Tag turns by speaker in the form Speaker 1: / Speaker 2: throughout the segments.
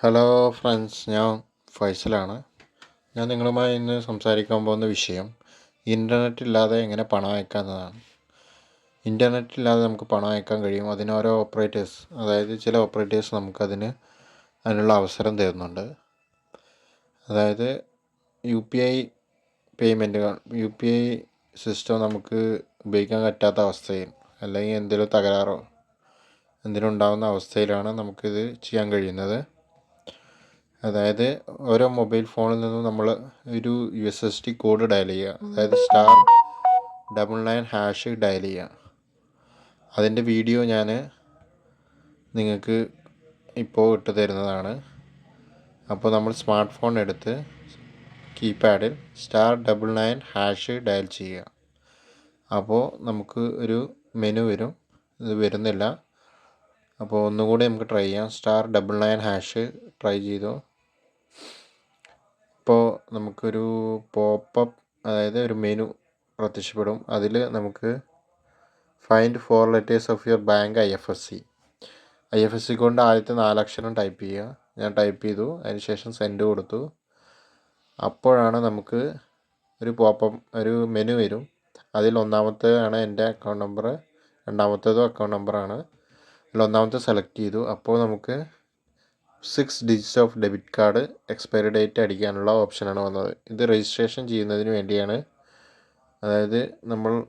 Speaker 1: Hello friends ഞാൻ ഫൈസലാണ്. ഞാൻ നിങ്ങളുമായി ഇന്ന് സംസാരിക്കാൻ പോകുന്ന വിഷയം ഇന്റർനെറ്റ് ഇല്ലാതെ എങ്ങനെ പണം അയക്കാം എന്നതാണ്. ഇന്റർനെറ്റ് ഇല്ലാതെ നമുക്ക് പണം അയക്കാൻ കഴിയും. അതിന് ഓരോ ഓപ്പറേറ്റേഴ്സ് അതായത് ചില ഓപ്പറേറ്റേഴ്സ് നമുക്കതിന് അതിനുള്ള അവസരം തരുന്നുണ്ട്. അതായത് യു പി ഐ പേയ്മെന്റുകൾ യു പി ഐ സിസ്റ്റം നമുക്ക് ഉപയോഗിക്കാൻ പറ്റാത്ത അവസ്ഥയിൽ അല്ലെങ്കിൽ എന്തെങ്കിലും തകരാറോ എന്തെങ്കിലും ഉണ്ടാകുന്ന അവസ്ഥയിലാണ് നമുക്കിത് ചെയ്യാൻ കഴിയുന്നത്. അതായത് ഓരോ മൊബൈൽ ഫോണിൽ നിന്നും നമ്മൾ ഒരു U S S T code dial ചെയ്യുക. അതായത് star double nine hash dial ചെയ്യുക. അതിന്റെ വീഡിയോ ഞാൻ നിങ്ങൾക്ക് ഇപ്പോൾ ഇട്ട് തരുന്നതാണ്. അപ്പോൾ നമ്മൾ സ്മാർട്ട് ഫോൺ എടുത്ത് കീപാഡിൽ star double nine hash dial ചെയ്യുക. അപ്പോൾ നമുക്ക് ഒരു മെനു വരും. ഇത് വരുന്നില്ല. അപ്പോൾ ഒന്നുകൂടി നമുക്ക് ട്രൈ ചെയ്യാം. Star double nine hash try ചെയ്തു. ഇപ്പോൾ നമുക്കൊരു പോപ്പപ്പ് അതായത് ഒരു മെനു പ്രത്യക്ഷപ്പെടും. അതിൽ നമുക്ക് find four letters of your bank I F S C I F S C കൊണ്ട് ആദ്യത്തെ നാലക്ഷരം ടൈപ്പ് ചെയ്യുക. ഞാൻ ടൈപ്പ് ചെയ്തു. അതിനുശേഷം സെൻഡ് കൊടുത്തു. അപ്പോഴാണ് നമുക്ക് ഒരു പോപ്പപ്പ് ഒരു മെനു വരും. അതിൽ ഒന്നാമത്തെ ആണ് എന്റെ അക്കൗണ്ട് നമ്പർ രണ്ടാമത്തേതും അക്കൗണ്ട് നമ്പറാണ് ഒന്നാമത്തെ സെലക്ട് ചെയ്തു അപ്പോൾ നമുക്ക് six digits of debit card expiry date അടിക്കാനുള്ള ഓപ്ഷനാണ് വന്നത്. ഇത് രജിസ്ട്രേഷൻ ചെയ്യുന്നതിന് വേണ്ടിയാണ്. അതായത് നമ്മൾ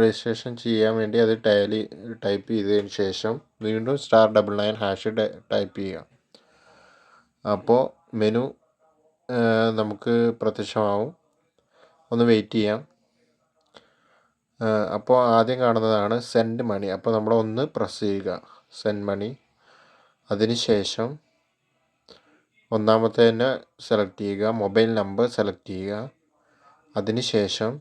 Speaker 1: രജിസ്ട്രേഷൻ ചെയ്യാൻ വേണ്ടി അത് ടാലി ടൈപ്പ് ചെയ്തതിന് ശേഷം വീണ്ടും star double nine hash type ചെയ്യുക. അപ്പോൾ മെനു നമുക്ക് പ്രത്യക്ഷമാവും. ഒന്ന് വെയിറ്റ് ചെയ്യാം. അപ്പോൾ ആദ്യം കാണുന്നതാണ് സെൻഡ് മണി അപ്പോൾ നമ്മൾ ഒന്ന് പ്രസ് ചെയ്യുക. സെൻഡ് മണി അതിനുശേഷം ഒന്നാമത്തെ തന്നെ സെലക്ട് ചെയ്യുക. മൊബൈൽ നമ്പർ സെലക്ട് ചെയ്യുക. അതിനുശേഷം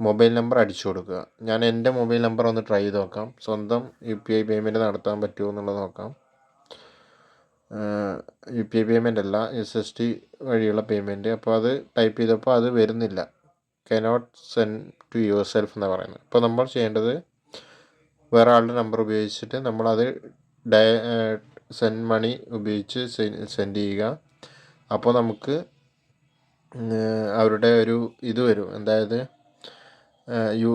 Speaker 1: മൊബൈൽ നമ്പർ അടിച്ചു കൊടുക്കുക. ഞാൻ എന്റെ മൊബൈൽ നമ്പർ ഒന്ന് ട്രൈ ചെയ്ത് നോക്കാം. സ്വന്തം യു പി ഐ പേയ്മെന്റ് നടത്താൻ പറ്റുമോ എന്നുള്ളത് നോക്കാം. യു പി ഐ പേയ്മെന്റ് അല്ല എസ് എസ് ടി വഴിയുള്ള പേയ്മെന്റ് അപ്പോൾ അത് ടൈപ്പ് ചെയ്തപ്പോൾ അത് വരുന്നില്ല. Cannot send to yourself എന്നാണ് പറയുന്നത്. അപ്പോൾ നമ്മൾ ചെയ്യേണ്ടത് വേറെ ആളുടെ നമ്പർ ഉപയോഗിച്ചിട്ട് നമ്മളത് ഡയ സെൻഡ് മണി ഉപയോഗിച്ച് സെൻഡ് ചെയ്യുക. അപ്പോൾ നമുക്ക് അവരുടെ ഒരു ഇത് വരും. അതായത് യു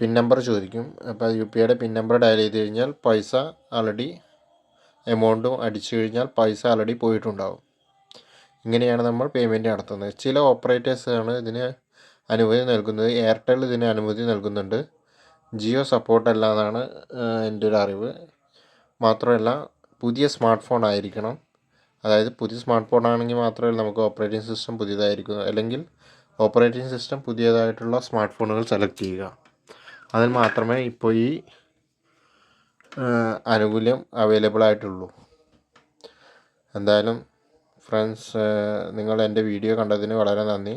Speaker 1: പിൻ നമ്പർ ചോദിക്കും. അപ്പോൾ യു പി ഐയുടെ പിൻ നമ്പർ ഡയൽ ചെയ്ത് കഴിഞ്ഞാൽ പൈസ ആൾറെഡി എമൗണ്ടും അടിച്ചു കഴിഞ്ഞാൽ പൈസ ആൾറെഡി പോയിട്ടുണ്ടാവും. ഇങ്ങനെയാണ് നമ്മൾ പേയ്മെന്റ് നടത്തുന്നത്. ചില ഓപ്പറേറ്റേഴ്സാണ് ഇതിന് അനുമതി നൽകുന്നത്. എയർടെൽ ഇതിന് അനുമതി നൽകുന്നുണ്ട്. ജിയോ സപ്പോർട്ട് അല്ല എന്നാണ് എന്റെ ഒരു അറിവ്. മാത്രമല്ല പുതിയ സ്മാർട്ട് ഫോൺ ആയിരിക്കണം. അതായത് പുതിയ സ്മാർട്ട് ഫോൺ ആണെങ്കിൽ മാത്രമേ നമുക്ക് ഓപ്പറേറ്റിംഗ് സിസ്റ്റം പുതിയതായിരിക്കും. അല്ലെങ്കിൽ ഓപ്പറേറ്റിംഗ് സിസ്റ്റം പുതിയതായിട്ടുള്ള സ്മാർട്ട് ഫോണുകൾ സെലക്ട് ചെയ്യുക. അതിൽ മാത്രമേ ഇപ്പോൾ ഈ ആനുകൂല്യം അവൈലബിൾ ആയിട്ടുള്ളൂ. എന്തായാലും ഫ്രണ്ട്സ് നിങ്ങൾ എന്റെ വീഡിയോ കണ്ടതിന് വളരെ നന്ദി.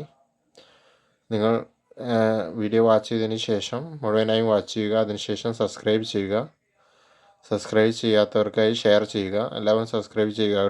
Speaker 1: നിങ്ങൾ വീഡിയോ വാച്ച് ചെയ്തതിന് ശേഷം മുഴുവനായും വാച്ച് ചെയ്യുക. അതിനുശേഷം സബ്സ്ക്രൈബ് ചെയ്യുക. സബ്സ്ക്രൈബ് ചെയ്യാത്തവർക്കായി ഷെയർ ചെയ്യുക. എല്ലാവരും സബ്സ്ക്രൈബ് ചെയ്യുക